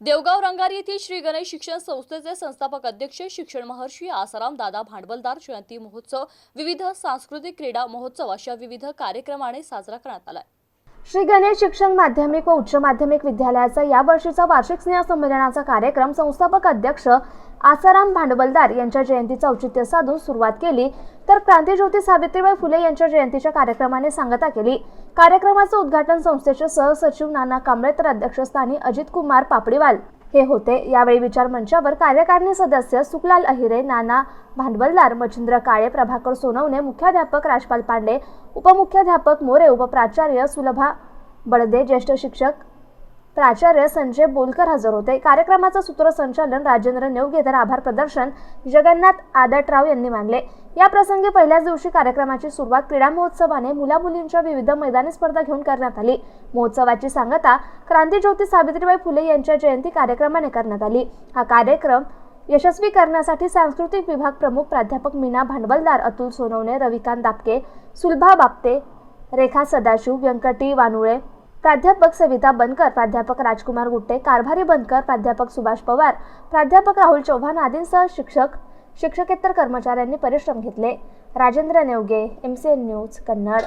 देवगाव रंगारी येथील श्री गणेश शिक्षण संस्थेचे संस्थापक अध्यक्ष शिक्षण महर्षी आसाराम दादा भांडवलदार जयंती महोत्सव विविध सांस्कृतिक क्रीडा महोत्सव अशा विविध कार्यक्रमाने साजरा करण्यात आला श्री गणेश शिक्षण माध्यमिक व उच्च माध्यमिक विद्यालयाचा यावर्षीचा वार्षिक स्नेहसंमेलनाचा कार्यक्रम संस्थापक अध्यक्ष आसाराम भांडवलदार यांच्या जयंतीचा औचित्य साधून सुरुवात केली. तर क्रांतीज्योती सावित्रीबाई फुले यांच्या जयंतीच्या कार्यक्रमाने सांगता केली. कार्यक्रमाचं उद्घाटन संस्थेचे सहसचिव नाना कांबळे तर अध्यक्षस्थानी अजित कुमार पापडीवाल. हे होते. यावेळी विचार मंचावर कार्यकारिणी सदस्य सुखलाल अहिरे नाना भांडवलदार मच्छिंद्र काळे प्रभाकर सोनवणे मुख्याध्यापक राजपाल पांडे उपमुख्याध्यापक मोरे उपप्राचार्य सुलभा बडदे ज्येष्ठ शिक्षक प्राचार्य संजय बोलकर हजर होते. कार्यक्रमाचं सूत्रसंचालन राजेंद्र नेवगे तर आभार प्रदर्शन जगन्नाथ आदटराव यांनी मानले. या प्रसंगी पहिल्याच दिवशी कार्यक्रमाची सुरुवात क्रीडा महोत्सवाने मुला मुलींच्या विविध मैदानी स्पर्धा घेऊन करण्यात आली. महोत्सवाची सांगता क्रांतीज्योती सावित्रीबाई फुले यांच्या जयंती कार्यक्रमाने करण्यात आली. हा कार्यक्रम यशस्वी करण्यासाठी सांस्कृतिक विभाग प्रमुख प्राध्यापक मीना भांडवलदार अतुल सोनवणे रविकांत दापके सुलभा बापते रेखा सदाशिव व्यंकटी वानुळे प्राध्यापक सविता बनकर प्राध्यापक राजकुमार गुट्टे कारभारी बनकर प्राध्यापक सुभाष पवार प्राध्यापक राहुल चव्हाण आदींसह शिक्षक शिक्षकेतर कर्मचाऱ्यांनी परिश्रम घेतले. Rajendra Nevage M C N news Kannada.